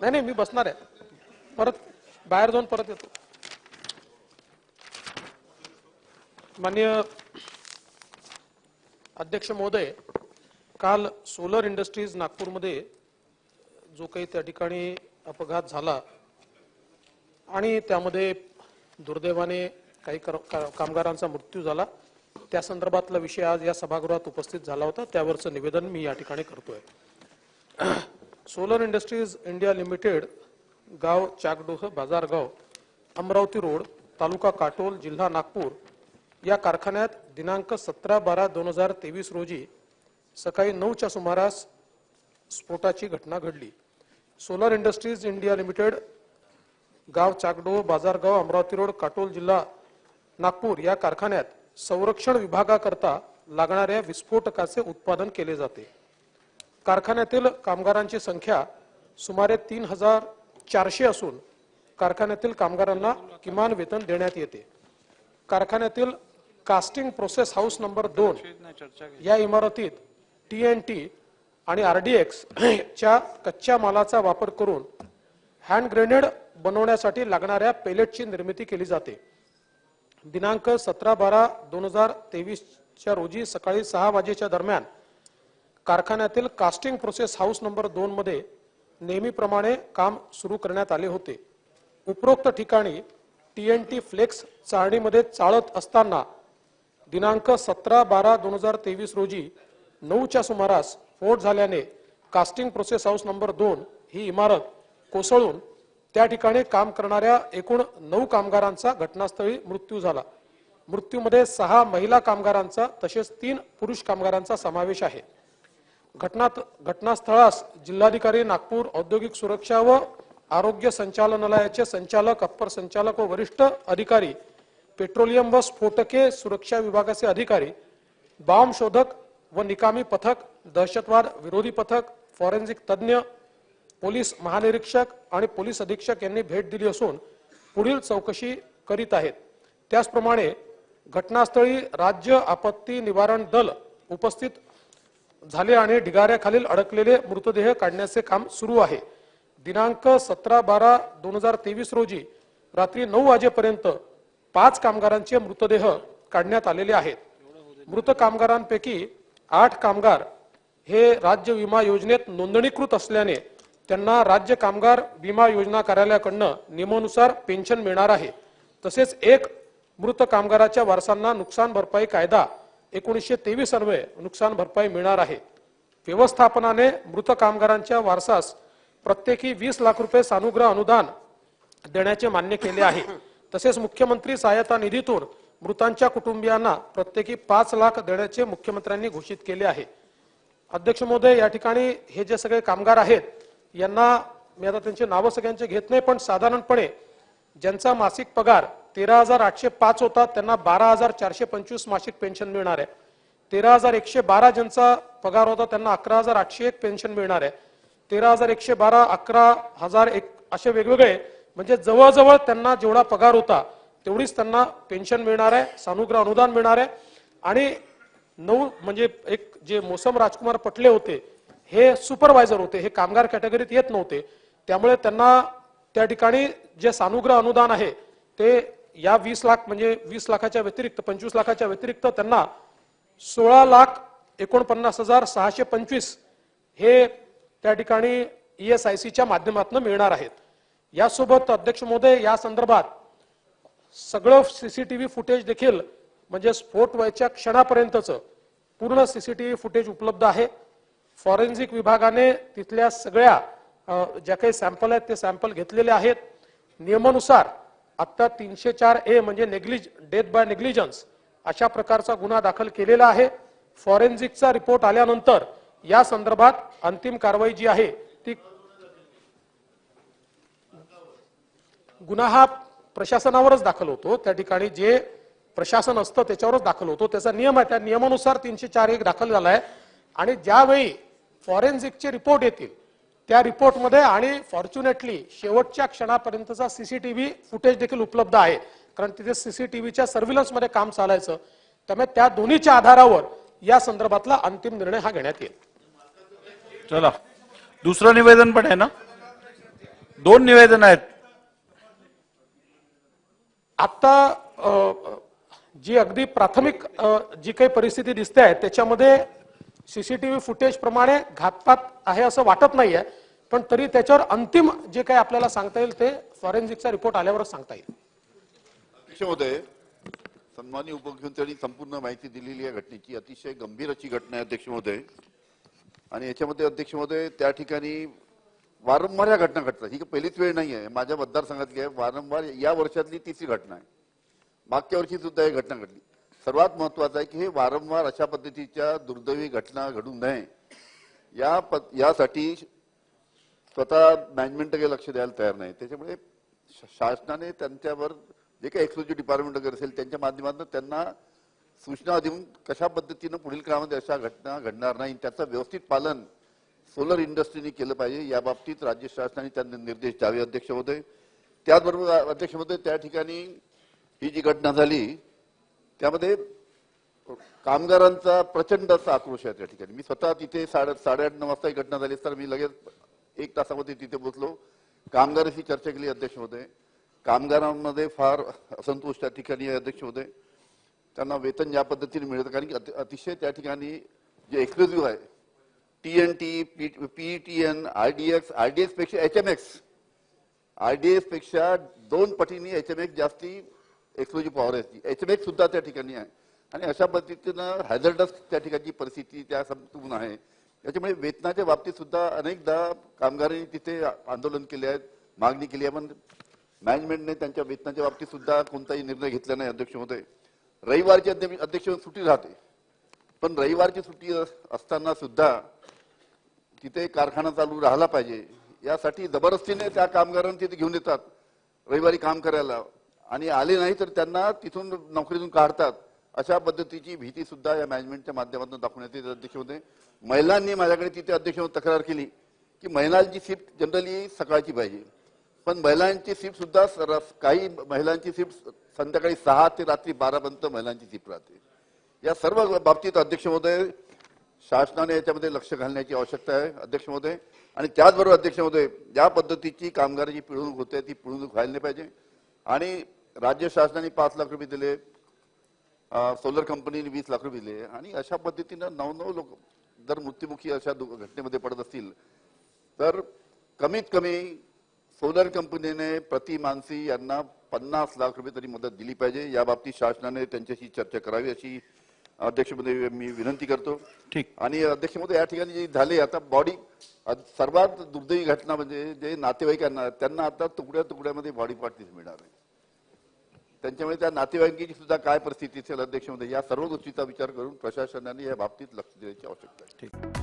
नाही नाही मी बसणार आहे. परत बाहेर जाऊन परत येतो. माननीय अध्यक्ष महोदय काल सोलर इंडस्ट्रीज नागपूरमध्ये जो काही त्या ठिकाणी अपघात झाला आणि त्यामध्ये दुर्दैवाने काही कर- कामगारांचा मृत्यू झाला त्या संदर्भातला विषय आज या सभागृहात उपस्थित झाला होता. त्यावरचं निवेदन मी या ठिकाणी करतोय. सोलर इंडस्ट्रीज इंडिया लिमिटेड गाव चाकडोह बाजारगाव अमरावती रोड तालुका काटोल जिल्हा नागपूर या कारखान्यात दिनांक सतरा बारा दोन हजार तेवीस रोजी सकाळी नऊच्या सुमारास स्फोटाची घटना घडली. सोलर इंडस्ट्रीज इंडिया लिमिटेड गाव चाकडोह बाजारगाव अमरावती रोड काटोल जिल्हा नागपूर या कारखान्यात संरक्षण विभागाकरता लागणाऱ्या विस्फोटकाचे उत्पादन केले जाते. कारखान्यातील कामगारांची संख्या सुमारे तीन हजार चारशे असून कारखान्यातील कामगारांना किमान वेतन देण्यात येते. कारखान्यातील कास्टिंग प्रोसेस हाऊस नंबर दोन या इमारतीत टी एन टी आणि आर डी एक्स च्या कच्च्या मालाचा वापर करून हँड ग्रेनेड बनवण्यासाठी लागणाऱ्या पेलेटची निर्मिती केली जाते. दिनांक सतरा बारा दोन हजार तेवीसच्या रोजी सकाळी सहा वाजेच्या दरम्यान कारखान्यातील कास्टिंग प्रोसेस हाऊस नंबर दोन मध्ये नेहमीप्रमाणे काम सुरू करण्यात आले होते. उपरोक्त ठिकाणी टी एन टी फ्लेक्स चाळणीमध्ये चाळत असताना दिनांक सतरा बारा दोन हजार तेवीस रोजी नऊच्या सुमारास स्फोट झाल्याने कास्टिंग प्रोसेस हाऊस नंबर दोन ही इमारत कोसळून त्या ठिकाणी काम करणाऱ्या एकूण नऊ कामगारांचा घटनास्थळी मृत्यू झाला. मृत्यूमध्ये सहा महिला कामगारांचा तसेच तीन पुरुष कामगारांचा समावेश आहे. घटनात घटनास्थळास जिल्हाधिकारी नागपूर औद्योगिक सुरक्षा व आरोग्य संचालनालयाचे संचालक अप्पर संचालक व वरिष्ठ अधिकारी पेट्रोलियम व स्फोटके सुरक्षा विभागाचे अधिकारी बॉम्ब शोधक व निकामी पथक दहशतवाद विरोधी पथक फॉरेन्सिक तज्ज्ञ पोलीस महानिरीक्षक आणि पोलीस अधीक्षक यांनी भेट दिली असून पुढील चौकशी करीत आहेत. त्याचप्रमाणे घटनास्थळी राज्य आपत्ती निवारण दल उपस्थित झाले आणि ढिगाऱ्याखालील अडकलेले मृतदेह काढण्याचे काम सुरू आहे. दिनांक सतरा बारा दोन हजार तेवीस रोजी रात्री नऊ वाजेपर्यंत पाच कामगारांचे मृतदेह काढण्यात आलेले आहेत. मृत कामगारांपैकी आठ कामगार हे राज्य विमा योजनेत नोंदणीकृत असल्याने त्यांना राज्य कामगार विमा योजना कार्यालयाकडनं नियमानुसार पेन्शन मिळणार आहे. तसेच एक मृत कामगाराच्या वारसांना नुकसान भरपाई कायदा एकोणीसशे तेवीस अन्वये नुकसान भरपाई मिळणार आहे. व्यवस्थापनाने मृत कामगारांच्या वारसास प्रत्येकी वीस लाख रुपये सानुग्रह अनुदान देण्याचे मान्य केले आहे. तसेच मुख्यमंत्री सहायता निधीतून मृतांच्या कुटुंबियांना प्रत्येकी पाच लाख देण्याचे मुख्यमंत्र्यांनी घोषित केले आहे. अध्यक्ष महोदय या ठिकाणी हे जे सगळे कामगार आहेत यांना मी आता त्यांची नावं सगळ्यांचे घेत नाही पण साधारणपणे ज्यांचा मासिक पगार तेरा हजार आठशे पाच होता त्यांना बारा हजार चारशे पंचवीस मासिक पेन्शन मिळणार आहे. तेरा हजार एकशे बारा ज्यांचा पगार होता त्यांना अकरा हजार आठशे एक पेन्शन मिळणार आहे. तेरा हजार एकशे बारा अकरा हजार एक असे वेगवेगळे म्हणजे जवळजवळ त्यांना जेवढा पगार होता तेवढीच त्यांना पेन्शन मिळणार आहे सानुग्रह अनुदान मिळणार आहे. आणि नऊ म्हणजे एक जे मोसम राजकुमार पटले होते हे सुपरवायझर होते हे कामगार कॅटेगरीत येत नव्हते. त्यामुळे त्यांना त्या ठिकाणी जे सानुग्रह अनुदान आहे ते या वीस लाख म्हणजे वीस लाखाच्या व्यतिरिक्त पंचवीस लाखाच्या व्यतिरिक्त त्यांना सोळा लाख एकोणपन्नास हजार सहाशे पंचवीस हे त्या ठिकाणी ई एस आय सीच्या माध्यमातून मिळणार आहेत. यासोबत अध्यक्ष महोदय या संदर्भात सगळं सीसीटीव्ही फुटेज देखील म्हणजे स्फोट व्हायच्या क्षणापर्यंतचं पूर्ण सीसीटीव्ही फुटेज उपलब्ध आहे. फॉरेन्सिक विभागाने तिथल्या सगळ्या ज्या काही सॅम्पल आहेत ते सॅम्पल घेतलेले आहेत. नियमानुसार आता तीनशे चार ए म्हणजे नेग्लिज डेथ बाय नेग्लिजन्स अशा प्रकारचा गुन्हा दाखल केलेला आहे. फॉरेन्सिकचा रिपोर्ट आल्यानंतर या संदर्भात अंतिम कारवाई जी आहे ती गुन्हा हा प्रशासनावरच दाखल होतो. त्या ठिकाणी जे प्रशासन असतं त्याच्यावरच दाखल होतो. त्याचा नियम आहे. त्या नियमानुसार तीनशे चार एक दाखल झाला आहे आणि ज्यावेळी फॉरेन्सिकचे रिपोर्ट येतील त्या रिपोर्टमध्ये आणि फॉर्च्युनेटली शेवटच्या क्षणापर्यंतचा सीसीटीव्ही फुटेज देखील उपलब्ध आहे. कारण तिथे सीसीटीव्हीच्या सर्व्हिलन्समध्ये काम चालायचं. त्यामुळे त्या दोन्हीच्या आधारावर या संदर्भातला अंतिम निर्णय हा घेण्यात येईल. चला. दुसरं निवेदन पण आहे ना? दोन निवेदन आहेत. आता जी अगदी प्राथमिक जी काही परिस्थिती दिसते आहे त्याच्यामध्ये सीसीटीव्ही फुटेज प्रमाणे घातपात आहे असं वाटत नाहीये पण तरी त्याच्यावर अंतिम जे काही आपल्याला सांगता येईल ते फॉरेन्सिकचा रिपोर्ट आल्यावरच सांगता येईल. अध्यक्ष उपमुख्यमंत्र्यांनी संपूर्ण माहिती दिलेली आहे घटनेची अतिशय गंभीर अशी घटना आहे अध्यक्ष महोदय. आणि याच्यामध्ये अध्यक्ष महोदय त्या ठिकाणी वारंवार या घटना घडतात. ही पहिलीच वेळ नाही आहे माझ्या मतदारसंघातली आहे वारंवार या वर्षातली तिसरी घटना आहे. मागच्या वर्षी सुद्धा ही घटना घडली. सर्वात महत्वाचं आहे की हे वारंवार अशा पद्धतीच्या दुर्दैवी घटना घडू नये. या प यासाठी स्वतः मॅनेजमेंट काही लक्ष द्यायला तयार नाही. त्याच्यामुळे शासनाने त्यांच्यावर जे काही एक्सक्लुझिव्ह डिपार्टमेंट वगैरे असेल त्यांच्या माध्यमातून त्यांना सूचना देऊन कशा पद्धतीनं पुढील काळामध्ये अशा घटना घडणार नाही त्याचं व्यवस्थित पालन सोलर इंडस्ट्रीने केलं पाहिजे. या बाबतीत राज्य शासनाने त्यांना निर्देश द्यावे अध्यक्ष महोदय त्याचबरोबर अध्यक्ष महोदय त्या ठिकाणी ही जी घटना झाली त्यामध्ये कामगारांचा प्रचंड असा आक्रोश आहे त्या ठिकाणी. मी स्वतः तिथे साडे साडेआठ नऊ वाजता ही घटना झाली तर मी लगेच एक तासामध्ये तिथे पोहोचलो. कामगाराशी चर्चा केली अध्यक्ष होते कामगारांमध्ये फार असंतोष त्या ठिकाणी अध्यक्ष होते त्यांना वेतन ज्या पद्धतीने मिळतं कारण की अति- अतिशय त्या ठिकाणी जे एक्सक्लुझिव्ह आहे T N T P T N I D X I D एक्सपेक्षा H M X आरडीएसपेक्षा दोन पटीने एच एम एक्स जास्ती एक्सप्लोजिव्ह पॉवर आहे एच सुद्धा त्या ठिकाणी आहे. आणि अशा पद्धतीनं हॅझर्डस त्या ठिकाणची परिस्थिती त्या संपूर्ण आहे. त्याच्यामुळे वेतनाच्या बाबतीत सुद्धा अनेकदा कामगारांनी तिथे आंदोलन केले आहेत मागणी केली आहे. पण मॅनेजमेंटने त्यांच्या वेतनाच्या बाबतीत सुद्धा कोणताही निर्णय घेतला नाही अध्यक्ष होते रविवारची अध्यक्ष अध्यक्ष सुट्टी राहते. पण रविवारची सुट्टी अस- असताना सुद्धा तिथे कारखाना चालू राहिला पाहिजे. यासाठी जबरदस्तीने त्या कामगारांना तिथे घेऊन येतात. रविवारी काम करायला. आणि आले नाही तर त्यांना तिथून नोकरीतून काढतात. अशा पद्धतीची भीती सुद्धा या मॅनेजमेंटच्या माध्यमातून दाखवण्यात येते. अध्यक्ष होते. महिलांनी माझ्याकडे तिथे अध्यक्ष होऊन तक्रार केली की महिलांची शिफ्ट जनरली सकाळची पाहिजे. पण महिलांची शिफ्ट सुद्धा काही महिलांची शिफ्ट संध्याकाळी सहा ते रात्री बारापर्यंत महिलांची शिफ्ट राहते. या सर्व बाबतीत अध्यक्ष महोदय शासनाने याच्यामध्ये लक्ष घालण्याची आवश्यकता आहे अध्यक्ष महोदय. आणि त्याचबरोबर अध्यक्ष महोदय ज्या पद्धतीची कामगाराची पिळवणूक होते ती पिळवणूक व्हायला नाही पाहिजे. आणि राज्य शासनाने पाच लाख रुपये दिले सोलर कंपनीने वीस लाख रुपये दिले आणि अशा पद्धतीनं नऊ नऊ लोक जर मृत्युमुखी अशा दु- घटनेमध्ये पडत असतील तर कमीत कमी सोलर कंपनीने प्रति मानसी यांना पन्नास लाख रुपये तरी मदत दिली पाहिजे. या बाबतीत शासनाने त्यांच्याशी चर्चा करावी अशी अध्यक्षमध्ये मी विनंती करतो. ठीक. आणि अध्यक्षमध्ये या ठिकाणी जे झाले आता बॉडी सर्वात दुर्दैवी घटना म्हणजे जे नातेवाईकांना त्यांना आता तुकड्या तुकड्यामध्ये बॉडी पार्ट मिळणार आहे त्यांच्यामुळे त्या नातेवाईकांची सुद्धा काय परिस्थिती असेल अध्यक्षमध्ये या सर्व गोष्टीचा विचार करून प्रशासनाने या बाबतीत लक्ष देण्याची आवश्यकता आहे. ठीक.